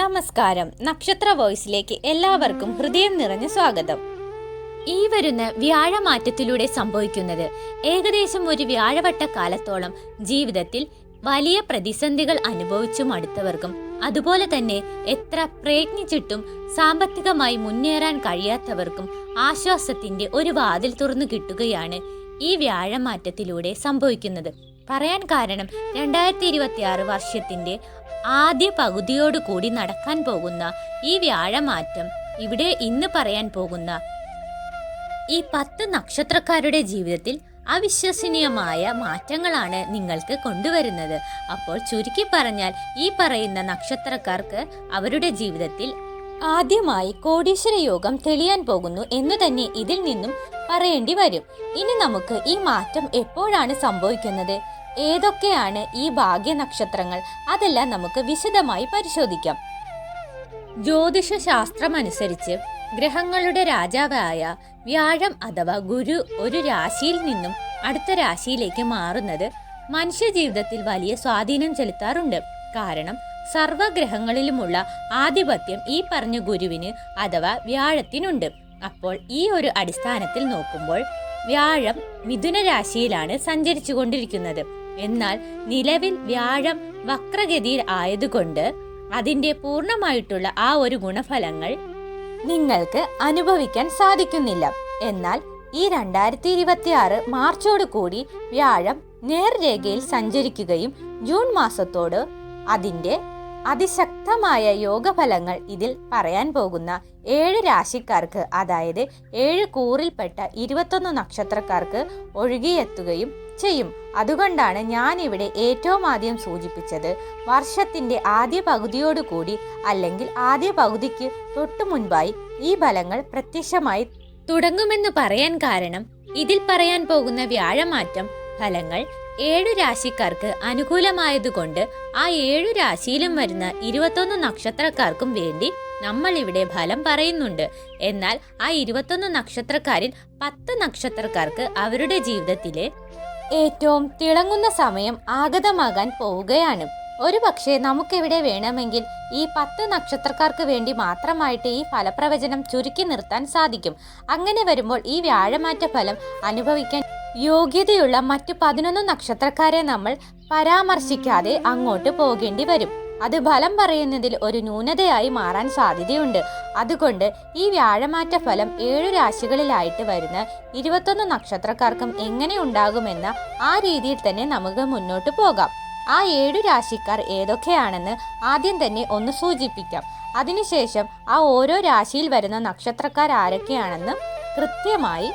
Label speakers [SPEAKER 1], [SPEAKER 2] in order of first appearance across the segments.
[SPEAKER 1] നമസ്കാരം. നക്ഷത്ര വോയിസിലേക്ക് എല്ലാവർക്കും ഹൃദയം നിറഞ്ഞ സ്വാഗതം. ഈ വരുന്ന വ്യാഴമാറ്റത്തിലൂടെ സംഭവിക്കുന്നത് ഏകദേശം ഒരു വ്യാഴവട്ട കാലത്തോളം ജീവിതത്തിൽ വലിയ പ്രതിസന്ധികൾ അനുഭവിച്ചു മടുത്തവർക്കും അതുപോലെ തന്നെ എത്ര പ്രയത്നിച്ചിട്ടും സാമ്പത്തികമായി മുന്നേറാൻ കഴിയാത്തവർക്കും ആശ്വാസത്തിന്റെ ഒരു വാതിൽ തുറന്നു കിട്ടുകയാണ് ഈ വ്യാഴമാറ്റത്തിലൂടെ സംഭവിക്കുന്നത്. പറയാൻ കാരണം രണ്ടായിരത്തി ഇരുപത്തി ആറ് വർഷത്തിന്റെ ആദ്യ പകുതിയോടുകൂടി നടക്കാൻ പോകുന്ന ഈ വ്യാഴമാറ്റം ഇവിടെ ഇന്ന് പറയാൻ പോകുന്ന ഈ പത്ത് നക്ഷത്രക്കാരുടെ ജീവിതത്തിൽ അവിശ്വസനീയമായ മാറ്റങ്ങളാണ് നിങ്ങൾക്ക് കൊണ്ടുവരുന്നത്. അപ്പോൾ ചുരുക്കി പറഞ്ഞാൽ ഈ പറയുന്ന നക്ഷത്രക്കാർക്ക് അവരുടെ ജീവിതത്തിൽ ആദ്യമായി കോടീശ്വര യോഗം തെളിയാൻ പോകുന്നു എന്ന് തന്നെ ഇതിൽ നിന്നും പറയേണ്ടി വരും. ഇനി നമുക്ക് ഈ മാറ്റം എപ്പോഴാണ് സംഭവിക്കുന്നത്? ഏതൊക്കെയാണ് ഈ ഭാഗ്യ നക്ഷത്രങ്ങൾ? അതെല്ലാം നമുക്ക് വിശദമായി പരിശോധിക്കാം. ജ്യോതിഷ ശാസ്ത്രം അനുസരിച്ച് ഗ്രഹങ്ങളുടെ രാജാവായ വ്യാഴം അഥവാ ഗുരു ഒരു രാശിയിൽ നിന്നും അടുത്ത രാശിയിലേക്ക് മാറുന്നത് മനുഷ്യ ജീവിതത്തിൽ വലിയ സ്വാധീനം ചെലുത്താറുണ്ട്. കാരണം സർവഗ്രഹങ്ങളിലുമുള്ള ആധിപത്യം ഈ പറഞ്ഞ ഗുരുവിന് അഥവാ വ്യാഴത്തിനുണ്ട്. അപ്പോൾ ഈ ഒരു അടിസ്ഥാനത്തിൽ നോക്കുമ്പോൾ വ്യാഴം മിഥുന രാശിയിലാണ് സഞ്ചരിച്ചു കൊണ്ടിരിക്കുന്നത് എന്നാൽ നിലവിൽ വ്യാഴം വക്രഗതിയിൽ ആയതുകൊണ്ട് അതിന്റെ പൂർണമായിട്ടുള്ള ആ ഒരു ഗുണഫലങ്ങൾ നിങ്ങൾക്ക് അനുഭവിക്കാൻ സാധിക്കുന്നില്ല. എന്നാൽ ഈ രണ്ടായിരത്തി ഇരുപത്തി ആറ് മാർച്ചോട് കൂടി വ്യാഴം നേർരേഖയിൽ സഞ്ചരിക്കുകയും ജൂൺ മാസത്തോട് അതിന്റെ അതിശക്തമായ യോഗഫലങ്ങൾ ഇതിൽ പറയാൻ പോകുന്ന ഏഴ് രാശിക്കാർക്ക് അതായത് ഏഴ് കൂറിൽപ്പെട്ട ഇരുപത്തൊന്ന് നക്ഷത്രക്കാർക്ക് ഒഴുകിയെത്തുകയും ചെയ്യും. അതുകൊണ്ടാണ് ഞാൻ ഇവിടെ ഏറ്റവും ആദ്യം സൂചിപ്പിച്ചത് വർഷത്തിന്റെ ആദ്യ പകുതിയോടുകൂടി അല്ലെങ്കിൽ ആദ്യ പകുതിക്ക് തൊട്ടു മുൻപായി ഈ ഫലങ്ങൾ പ്രത്യക്ഷമായി തുടങ്ങുമെന്ന് പറയാൻ കാരണം ഇതിൽ പറയാൻ പോകുന്ന വ്യാഴമാറ്റം ഫലങ്ങൾ ഏഴു രാശിക്കാർക്ക് അനുകൂലമായതുകൊണ്ട് ആ ഏഴു രാശിയിലും വരുന്ന ഇരുപത്തൊന്ന് നക്ഷത്രക്കാർക്കും വേണ്ടി നമ്മൾ ഇവിടെ ഫലം പറയുന്നുണ്ട്. എന്നാൽ ആ ഇരുപത്തൊന്ന് നക്ഷത്രക്കാരിൽ പത്ത് നക്ഷത്രക്കാർക്ക് അവരുടെ ജീവിതത്തിലെ ഏറ്റവും തിളങ്ങുന്ന സമയം ആഗതമാകാൻ പോവുകയാണ്. ഒരു പക്ഷേ നമുക്കിവിടെ വേണമെങ്കിൽ ഈ പത്ത് നക്ഷത്രക്കാർക്ക് വേണ്ടി മാത്രമായിട്ട് ഈ ഫലപ്രവചനം ചുരുക്കി നിർത്താൻ സാധിക്കും. അങ്ങനെ വരുമ്പോൾ ഈ വ്യാഴമാറ്റ ഫലം അനുഭവിക്കാൻ യോഗ്യതയുള്ള മറ്റു പതിനൊന്ന് നക്ഷത്രക്കാരെ നമ്മൾ പരാമർശിക്കാതെ അങ്ങോട്ട് പോകേണ്ടി വരും. അത് ഫലം പറയുന്നതിൽ ഒരു ന്യൂനതയായി മാറാൻ സാധ്യതയുണ്ട്. അതുകൊണ്ട് ഈ വ്യാഴമാറ്റ ഫലം ഏഴു രാശികളിലായിട്ട് വരുന്ന ഇരുപത്തൊന്ന് നക്ഷത്രക്കാർക്കും എങ്ങനെ ഉണ്ടാകുമെന്ന ആ രീതിയിൽ തന്നെ നമുക്ക് മുന്നോട്ട് പോകാം. ആ ഏഴു രാശിക്കാർ ഏതൊക്കെയാണെന്ന് ആദ്യം തന്നെ ഒന്ന് സൂചിപ്പിക്കാം. അതിനുശേഷം ആ ഓരോ രാശിയിൽ വരുന്ന നക്ഷത്രക്കാർ ആരൊക്കെയാണെന്ന് കൃത്യമായി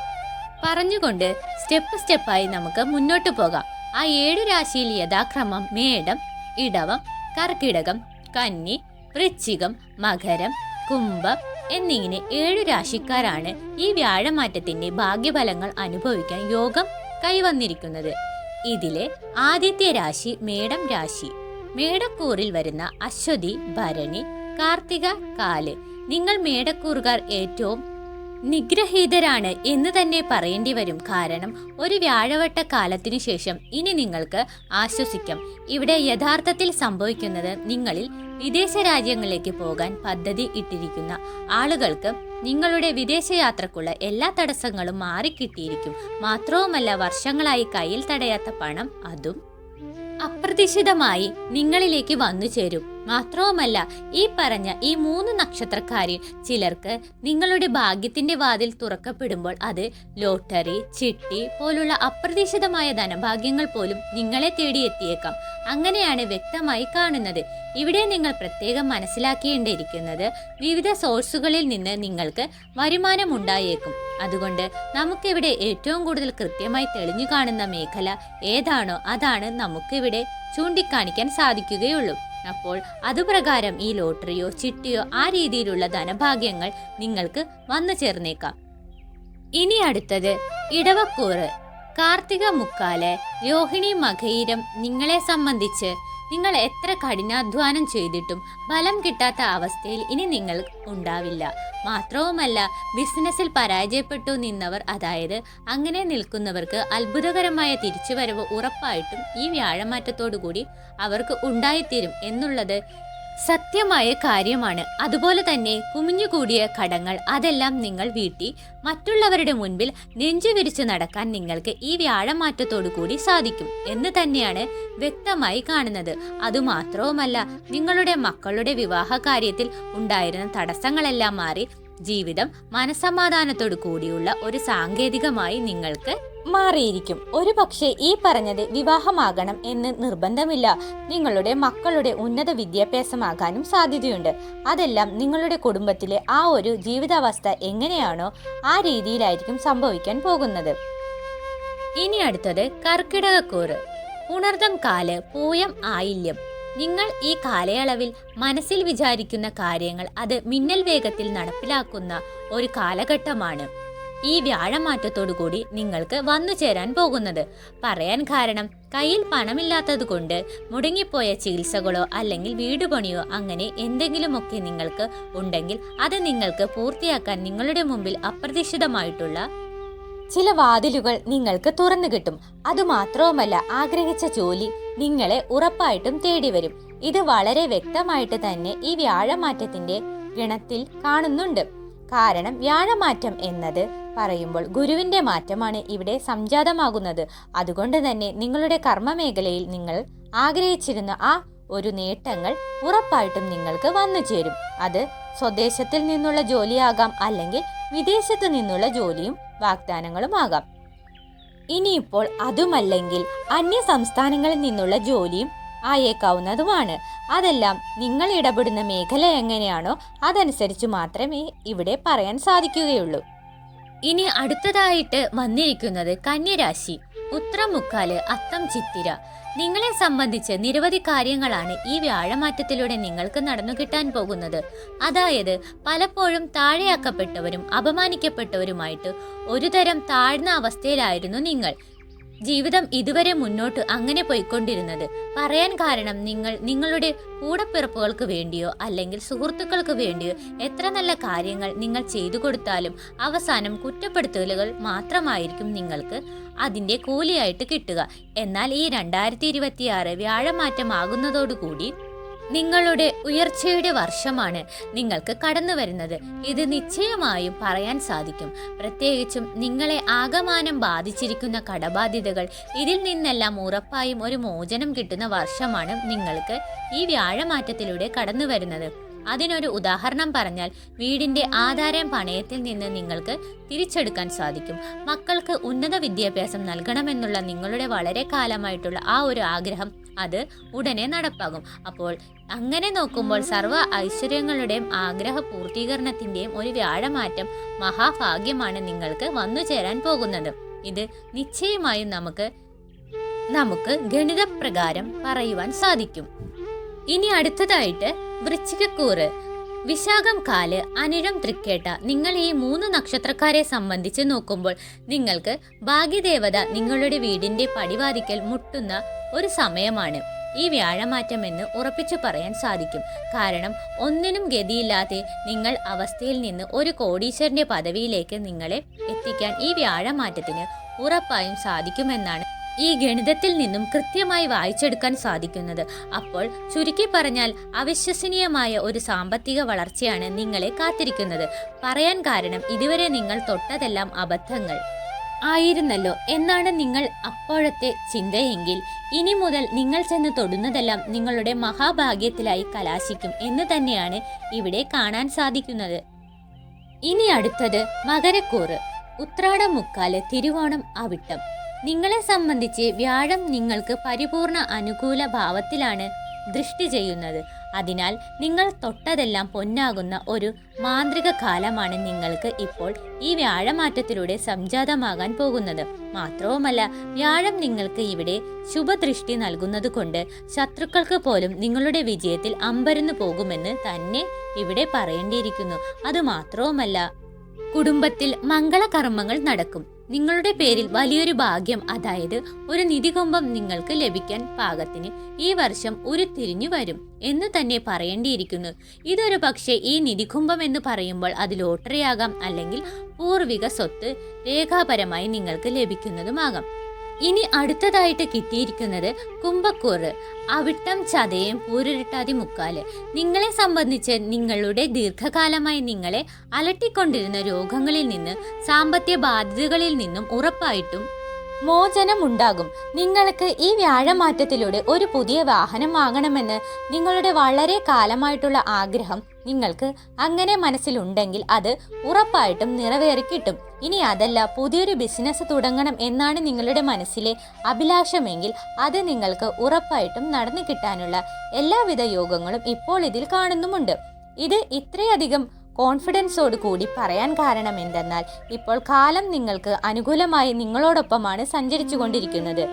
[SPEAKER 1] പറഞ്ഞുകൊണ്ട് സ്റ്റെപ്പ് സ്റ്റെപ്പായി നമുക്ക് മുന്നോട്ട് പോകാം. ആ ഏഴു രാശിയിൽ യഥാക്രമം മേടം ഇടവം കർക്കിടകം കന്നി വൃശ്ചികം മകരം കുംഭം എന്നിങ്ങനെ ഏഴു രാശിക്കാരാണ് ഈ വ്യാഴമാറ്റത്തിന്റെ ഭാഗ്യഫലങ്ങൾ അനുഭവിക്കാൻ യോഗം കൈവന്നിരിക്കുന്നത്. ഇതിലെ ആദ്യത്തെ രാശി മേടം രാശി. മേടക്കൂറിൽ വരുന്ന അശ്വതി ഭരണി കാർത്തിക കാൽ. നിങ്ങൾ മേടക്കൂറുകാർ ഏറ്റവും നിഗ്രഹീതരാണ് എന്ന് തന്നെ പറയേണ്ടി വരും. കാരണം ഒരു വ്യാഴവട്ട കാലത്തിനു ശേഷം ഇനി നിങ്ങൾക്ക് ആശ്വസിക്കാം. ഇവിടെ യഥാർത്ഥത്തിൽ സംഭവിക്കുന്നത് നിങ്ങളിൽ വിദേശ രാജ്യങ്ങളിലേക്ക് പോകാൻ പദ്ധതി ഇട്ടിരിക്കുന്ന ആളുകൾക്ക് നിങ്ങളുടെ വിദേശയാത്രക്കുള്ള എല്ലാ തടസ്സങ്ങളും മാറിക്കിട്ടിയിരിക്കും. മാത്രവുമല്ല വർഷങ്ങളായി കയ്യിൽ തടയാത്ത പണം അതും അപ്രതീക്ഷിതമായി നിങ്ങളിലേക്ക് വന്നു ചേരും. മാത്രവുമല്ല ഈ പറഞ്ഞ ഈ മൂന്ന് നക്ഷത്രക്കാരിൽ ചിലർക്ക് നിങ്ങളുടെ ഭാഗ്യത്തിന്റെ വാതിൽ തുറക്കപ്പെടുമ്പോൾ അത് ലോട്ടറി ചിട്ടി പോലുള്ള അപ്രതീക്ഷിതമായ ധനഭാഗ്യങ്ങൾ പോലും നിങ്ങളെ തേടിയെത്തിയേക്കാം. അങ്ങനെയാണ് വ്യക്തമായി കാണുന്നത്. ഇവിടെ നിങ്ങൾ പ്രത്യേകം മനസ്സിലാക്കേണ്ടിയിരിക്കുന്നത് വിവിധ സോഴ്സുകളിൽ നിന്ന് നിങ്ങൾക്ക് വരുമാനം ഉണ്ടായേക്കും അതുകൊണ്ട് നമുക്കിവിടെ ഏറ്റവും കൂടുതൽ കൃത്യമായി തെളിഞ്ഞു കാണുന്ന മേഖല ഏതാണോ അതാണ് നമുക്കിവിടെ ചൂണ്ടിക്കാണിക്കാൻ സാധിക്കുകയുള്ളൂ. അപ്പോൾ അതുപ്രകാരം ഈ ലോട്ടറിയോ ചിട്ടിയോ ആ രീതിയിലുള്ള ധനഭാഗ്യങ്ങൾ നിങ്ങൾക്ക് വന്നു ചേർന്നേക്കാം. ഇനി അടുത്തത് ഇടവക്കൂറ്. കാർത്തിക മുക്കാൽ രോഹിണി മകയിരം നിങ്ങളെ സംബന്ധിച്ച് നിങ്ങൾ എത്ര കഠിനാധ്വാനം ചെയ്തിട്ടും ഫലം കിട്ടാത്ത അവസ്ഥയിൽ ഇനി നിങ്ങൾ ഉണ്ടാവില്ല. മാത്രവുമല്ല ബിസിനസ്സിൽ പരാജയപ്പെട്ടു നിന്നവർ അതായത് അങ്ങനെ നിൽക്കുന്നവർക്ക് അത്ഭുതകരമായ തിരിച്ചുവരവ് ഉറപ്പായിട്ടും ഈ വ്യാഴമാറ്റത്തോടു കൂടി അവർക്ക് ഉണ്ടായിത്തീരും എന്നുള്ളത് സത്യമായ കാര്യമാണ്. അതുപോലെ തന്നെ കുമിഞ്ഞുകൂടിയ കടങ്ങൾ അതെല്ലാം നിങ്ങൾ വീട്ടി മറ്റുള്ളവരുടെ മുൻപിൽ നെഞ്ചു വിരിച്ചു നടക്കാൻ നിങ്ങൾക്ക് ഈ വ്യാഴമാറ്റത്തോടു കൂടി സാധിക്കും എന്ന് തന്നെയാണ് വ്യക്തമായി കാണുന്നത്. അതുമാത്രവുമല്ല നിങ്ങളുടെ മക്കളുടെ വിവാഹ കാര്യത്തിൽ ഉണ്ടായിരുന്ന തടസ്സങ്ങളെല്ലാം മാറി ജീവിതം മനസമാധാനത്തോടു കൂടിയുള്ള ഒരു സാങ്കേതികമായി നിങ്ങൾക്ക് മാറിയിരിക്കും. ഒരു പക്ഷേ ഈ പറഞ്ഞത് വിവാഹമാകണം എന്ന് നിർബന്ധമില്ല. നിങ്ങളുടെ മക്കളുടെ ഉന്നത വിദ്യാഭ്യാസമാകാനും സാധ്യതയുണ്ട്. അതെല്ലാം നിങ്ങളുടെ കുടുംബത്തിലെ ആ ഒരു ജീവിതാവസ്ഥ എങ്ങനെയാണോ ആ രീതിയിലായിരിക്കും സംഭവിക്കാൻ പോകുന്നത്. ഇനി അടുത്തത് കർക്കിടകക്കൂറ്. ഉണർദം കാൽ പൂയം ആയില്യം. നിങ്ങൾ ഈ കാലയളവിൽ മനസ്സിൽ വിചാരിക്കുന്ന കാര്യങ്ങൾ അത് മിന്നൽ വേഗത്തിൽ നടപ്പിലാക്കുന്ന ഒരു കാലഘട്ടമാണ്. ഈ വ്യാഴമാറ്റത്തോടു കൂടി നിങ്ങൾക്ക് വന്നു ചേരാൻ പോകുന്നത്. പറയാൻ കാരണം കയ്യിൽ പണമില്ലാത്തത് കൊണ്ട് മുടങ്ങിപ്പോയ ചികിത്സകളോ അല്ലെങ്കിൽ വീട് പണിയോ അങ്ങനെ എന്തെങ്കിലുമൊക്കെ നിങ്ങൾക്ക് ഉണ്ടെങ്കിൽ അത് നിങ്ങൾക്ക് പൂർത്തിയാക്കാൻ നിങ്ങളുടെ മുമ്പിൽ അപ്രതീക്ഷിതമായിട്ടുള്ള ചില വാതിലുകൾ നിങ്ങൾക്ക് തുറന്നു കിട്ടും. അതുമാത്രവുമല്ല ആഗ്രഹിച്ച ജോലി നിങ്ങളെ ഉറപ്പായിട്ടും തേടി വരും. ഇത് വളരെ വ്യക്തമായിട്ട് തന്നെ ഈ വ്യാഴമാറ്റത്തിന്റെ ഗണത്തിൽ കാണുന്നുണ്ട്. കാരണം വ്യാഴമാറ്റം എന്നത് പറയുമ്പോൾ ഗുരുവിന്റെ മാറ്റമാണ് ഇവിടെ സംജാതമാകുന്നത്. അതുകൊണ്ട് തന്നെ നിങ്ങളുടെ കർമ്മമേഖലയിൽ നിങ്ങൾ ആഗ്രഹിച്ചിരുന്ന ആ ഒരു നേട്ടങ്ങൾ ഉറപ്പായിട്ടും നിങ്ങൾക്ക് വന്നു ചേരും. അത് സ്വദേശത്തിൽ നിന്നുള്ള ജോലിയാകാം അല്ലെങ്കിൽ വിദേശത്ത് നിന്നുള്ള ജോലിയും വാഗ്ദാനങ്ങളും ആകാം. ഇനിയിപ്പോൾ അതുമല്ലെങ്കിൽ അന്യ സംസ്ഥാനങ്ങളിൽ നിന്നുള്ള ജോലിയും ആയേക്കാവുന്നതുമാണ്. അതെല്ലാം നിങ്ങൾ ഇടപെടുന്ന മേഖല എങ്ങനെയാണോ അതനുസരിച്ച് മാത്രമേ ഇവിടെ പറയാൻ സാധിക്കുകയുള്ളൂ. ഇനി അടുത്തതായിട്ട് വന്നിരിക്കുന്നത് കന്യരാശി. ഉത്രമുക്കാൽ അത്തം ചിത്തിര. നിങ്ങളെ സംബന്ധിച്ച് നിരവധി കാര്യങ്ങളാണ് ഈ വ്യാഴമാറ്റത്തിലൂടെ നിങ്ങൾക്ക് നടന്നു കിട്ടാൻ പോകുന്നത്. അതായത് പലപ്പോഴും താഴെയാക്കപ്പെട്ടവരും അപമാനിക്കപ്പെട്ടവരുമായിട്ട് ഒരുതരം താഴ്ന്ന അവസ്ഥയിലായിരുന്നു നിങ്ങൾ. ജീവിതം ഇതുവരെ മുന്നോട്ട് അങ്ങനെ പോയിക്കൊണ്ടിരുന്നത്. പറയാൻ കാരണം നിങ്ങൾ നിങ്ങളുടെ കൂടപ്പിറപ്പുകൾക്ക് വേണ്ടിയോ അല്ലെങ്കിൽ സുഹൃത്തുക്കൾക്ക് വേണ്ടിയോ എത്ര നല്ല കാര്യങ്ങൾ നിങ്ങൾ ചെയ്തു കൊടുത്താലും അവസാനം കുറ്റപ്പെടുത്തലുകൾ മാത്രമായിരിക്കും നിങ്ങൾക്ക് അതിന്റെ കൂലിയായിട്ട് കിട്ടുക. എന്നാൽ ഈ രണ്ടായിരത്തി ഇരുപത്തിയാറ് വ്യാഴമാറ്റമാകുന്നതോടുകൂടി നിങ്ങളുടെ ഉയർച്ചയുടെ വർഷമാണ് നിങ്ങൾക്ക് കടന്നു വരുന്നത്. ഇത് നിശ്ചയമായും പറയാൻ സാധിക്കും. പ്രത്യേകിച്ചും നിങ്ങളെ ആകമാനം ബാധിച്ചിരിക്കുന്ന കടബാധ്യതകൾ ഇതിൽ നിന്നെല്ലാം ഉറപ്പായും ഒരു മോചനം കിട്ടുന്ന വർഷമാണ് നിങ്ങൾക്ക് ഈ വ്യാഴമാറ്റത്തിലൂടെ കടന്നു വരുന്നത്. അതിനൊരു ഉദാഹരണം പറഞ്ഞാൽ വീടിന്റെ ആധാരം പണയത്തിൽ നിന്ന് നിങ്ങൾക്ക് തിരിച്ചെടുക്കാൻ സാധിക്കും. മക്കൾക്ക് ഉന്നത വിദ്യാഭ്യാസം നൽകണമെന്നുള്ള നിങ്ങളുടെ വളരെ കാലമായിട്ടുള്ള ആ ഒരു ആഗ്രഹം അത് ഉടനെ നടപ്പാകും. അപ്പോൾ അങ്ങനെ നോക്കുമ്പോൾ സർവ ഐശ്വര്യങ്ങളുടെയും ആഗ്രഹ പൂർത്തീകരണത്തിന്റെയും ഒരു വ്യാഴമാറ്റം മഹാഭാഗ്യമാണ് നിങ്ങൾക്ക് വന്നു ചേരാൻ പോകുന്നത്. ഇത് നിശ്ചയമായും നമുക്ക് നമുക്ക് ഗണിതപ്രകാരം പറയുവാൻ സാധിക്കും. ഇനി അടുത്തതായിട്ട് വൃശ്ചികക്കൂറ്. വിശാഖം കാൽ അനിഴം തൃക്കേട്ട. നിങ്ങൾ ഈ മൂന്ന് നക്ഷത്രക്കാരെ സംബന്ധിച്ച് നോക്കുമ്പോൾ നിങ്ങൾക്ക് ഭാഗ്യദേവത നിങ്ങളുടെ വീടിന്റെ പടിവാതിക്കൽ മുട്ടുന്ന ഒരു സമയമാണ്. ഈ വ്യാഴമാറ്റം എന്ന് ഉറപ്പിച്ചു പറയാൻ സാധിക്കും. കാരണം ഒന്നിനും ഗതിയില്ലാതെ നിങ്ങൾ അവസ്ഥയിൽ നിന്ന് ഒരു കോടീശ്വരന്റെ പദവിയിലേക്ക് നിങ്ങളെ എത്തിക്കാൻ ഈ വ്യാഴമാറ്റത്തിന് ഉറപ്പായും സാധിക്കുമെന്നാണ് ഈ ഗണിതത്തിൽ നിന്നും കൃത്യമായി വായിച്ചെടുക്കാൻ സാധിക്കുന്നത്. അപ്പോൾ ചുരുക്കി പറഞ്ഞാൽ അവിശ്വസനീയമായ ഒരു സാമ്പത്തിക വളർച്ചയാണ് നിങ്ങളെ കാത്തിരിക്കുന്നത്. പറയാൻ കാരണം ഇതുവരെ നിങ്ങൾ തൊട്ടതെല്ലാം അബദ്ധങ്ങൾ. ആയിരുന്നല്ലോ. എന്നാണ് നിങ്ങൾ അപ്പോഴത്തെ ചിന്തയെങ്കിൽ ഇനി മുതൽ നിങ്ങൾ ചെന്ന് തൊടുന്നതെല്ലാം നിങ്ങളുടെ മഹാഭാഗ്യത്തിലായി കലാശിക്കും എന്ന് തന്നെയാണ് ഇവിടെ കാണാൻ സാധിക്കുന്നത്. ഇനി അടുത്തത് മകരക്കൂറ്. ഉത്രാടം മുക്കാൽ തിരുവോണം അവിട്ടം. നിങ്ങളെ സംബന്ധിച്ച് വ്യാഴം നിങ്ങൾക്ക് പരിപൂർണ അനുകൂല ഭാവത്തിലാണ് ദൃഷ്ടി ചെയ്യുന്നത്. അതിനാൽ നിങ്ങൾ തൊട്ടതെല്ലാം പൊന്നാകുന്ന ഒരു മാന്ത്രിക കാലമാണ് നിങ്ങൾക്ക് ഇപ്പോൾ ഈ വ്യാഴമാറ്റത്തിലൂടെ സംജാതമാകാൻ പോകുന്നത്. മാത്രവുമല്ല വ്യാഴം നിങ്ങൾക്ക് ഇവിടെ ശുഭദൃഷ്ടി നൽകുന്നത് കൊണ്ട് ശത്രുക്കൾക്ക് പോലും നിങ്ങളുടെ വിജയത്തിൽ അമ്പരന്നു പോകുമെന്ന് തന്നെ ഇവിടെ പറയേണ്ടിയിരിക്കുന്നു. അതുമാത്രവുമല്ല കുടുംബത്തിൽ മംഗളകർമ്മങ്ങൾ നടക്കും. നിങ്ങളുടെ പേരിൽ വലിയൊരു ഭാഗ്യം അതായത് ഒരു നിധികുംഭം നിങ്ങൾക്ക് ലഭിക്കാൻ പാകത്തിന് ഈ വർഷം ഉരുത്തിരിഞ്ഞു വരും എന്ന് തന്നെ പറയേണ്ടിയിരിക്കുന്നു. ഇതൊരു പക്ഷേ ഈ നിധികുംഭം എന്ന് പറയുമ്പോൾ അത് ലോട്ടറിയാകാം അല്ലെങ്കിൽ പൂർവിക സ്വത്ത് രേഖാപരമായി നിങ്ങൾക്ക് ലഭിക്കുന്നതുമാകാം. ഇനി അടുത്തതായിട്ട് കിട്ടിയിരിക്കുന്നത് കുംഭക്കൂറ്. അവിട്ടം ചതയം പൂരിട്ടാതി മുക്കാൽ. നിങ്ങളെ സംബന്ധിച്ച് നിങ്ങളുടെ ദീർഘകാലമായി നിങ്ങളെ അലട്ടിക്കൊണ്ടിരുന്ന രോഗങ്ങളിൽ നിന്ന് സാമ്പത്തിക ബാധ്യതകളിൽ നിന്നും ഉറപ്പായിട്ടും മോചനമുണ്ടാകും. നിങ്ങൾക്ക് ഈ വ്യാഴമാറ്റത്തിലൂടെ ഒരു പുതിയ വാഹനം വാങ്ങണമെന്ന് നിങ്ങളുടെ വളരെ കാലമായിട്ടുള്ള ആഗ്രഹം നിങ്ങൾക്ക് അങ്ങനെ മനസ്സിലുണ്ടെങ്കിൽ അത് ഉറപ്പായിട്ടും നിറവേറി കിട്ടും. ഇനി അതല്ല പുതിയൊരു ബിസിനസ് തുടങ്ങണം എന്നാണ് നിങ്ങളുടെ മനസ്സിലെ അഭിലാഷമെങ്കിൽ അത് നിങ്ങൾക്ക് ഉറപ്പായിട്ടും നടന്നു കിട്ടാനുള്ള എല്ലാവിധ യോഗങ്ങളും ഇപ്പോൾ ഇതിൽ കാണുന്നുമുണ്ട്. ഇത് ഇത്രയധികം കോൺഫിഡൻസോട് കൂടി പറയാൻ കാരണം എന്തെന്നാൽ ഇപ്പോൾ കാലം നിങ്ങൾക്ക് അനുകൂലമായി നിങ്ങളോടൊപ്പമാണ് സഞ്ചരിച്ചു കൊണ്ടിരിക്കുന്നത്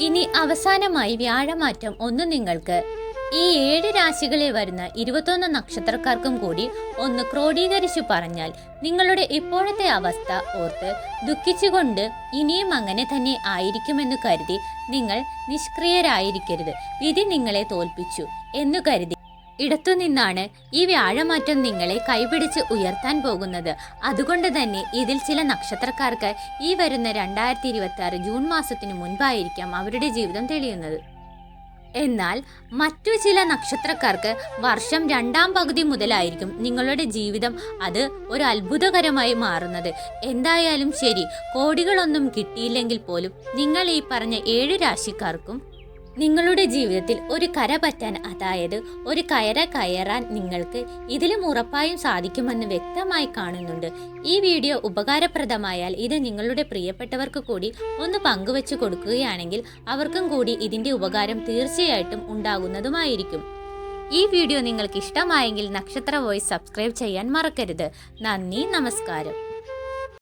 [SPEAKER 1] ഇനി അവസാനമായി വ്യാഴമാറ്റം ഒന്ന് നിങ്ങൾക്ക്. ഈ ഏഴ് രാശികളിൽ വരുന്ന ഇരുപത്തൊന്ന് നക്ഷത്രക്കാർക്കും കൂടി ഒന്ന് ക്രോഡീകരിച്ചു പറഞ്ഞാൽ നിങ്ങളുടെ ഇപ്പോഴത്തെ അവസ്ഥ ഓർത്ത് ദുഃഖിച്ചുകൊണ്ട് ഇനിയും അങ്ങനെ തന്നെ ആയിരിക്കുമെന്ന് കരുതി നിങ്ങൾ നിഷ്ക്രിയരായിരിക്കരുത്. വിധി നിങ്ങളെ തോൽപ്പിച്ചു എന്നു കരുതി ഇടത്തുനിന്നാണ് ഈ വ്യാഴമാറ്റം നിങ്ങളെ കൈപിടിച്ച് ഉയർത്താൻ പോകുന്നത്. അതുകൊണ്ട് തന്നെ ഇതിൽ ചില നക്ഷത്രക്കാർക്ക് ഈ വരുന്ന രണ്ടായിരത്തി ഇരുപത്തി ആറ് ജൂൺ മാസത്തിനു മുൻപായിരിക്കാം അവരുടെ ജീവിതം തെളിയുന്നത്. എന്നാൽ മറ്റു ചില നക്ഷത്രക്കാർക്ക് വർഷം രണ്ടാം പകുതി മുതലായിരിക്കും നിങ്ങളുടെ ജീവിതം അത് ഒരു അത്ഭുതകരമായി മാറുന്നത്. എന്തായാലും ശരി കോടികളൊന്നും കിട്ടിയില്ലെങ്കിൽ പോലും നിങ്ങൾ ഈ പറഞ്ഞ ഏഴ് രാശിക്കാർക്കും നിങ്ങളുടെ ജീവിതത്തിൽ ഒരു കര പറ്റാൻ അതായത് ഒരു കയറ കയറാൻ നിങ്ങൾക്ക് ഇതിലും ഉറപ്പായും സാധിക്കുമെന്ന് വ്യക്തമായി കാണുന്നുണ്ട്. ഈ വീഡിയോ ഉപകാരപ്രദമായാൽ ഇത് നിങ്ങളുടെ പ്രിയപ്പെട്ടവർക്ക് കൂടി ഒന്ന് പങ്കുവെച്ചു കൊടുക്കുകയാണെങ്കിൽ അവർക്കും കൂടി ഇതിന്റെ ഉപകാരം തീർച്ചയായിട്ടും ഉണ്ടാകുന്നതുമായിരിക്കും. ഈ വീഡിയോ നിങ്ങൾക്ക് ഇഷ്ടമായെങ്കിൽ നക്ഷത്ര വോയിസ് സബ്സ്ക്രൈബ് ചെയ്യാൻ മറക്കരുത്. നന്ദി നമസ്കാരം.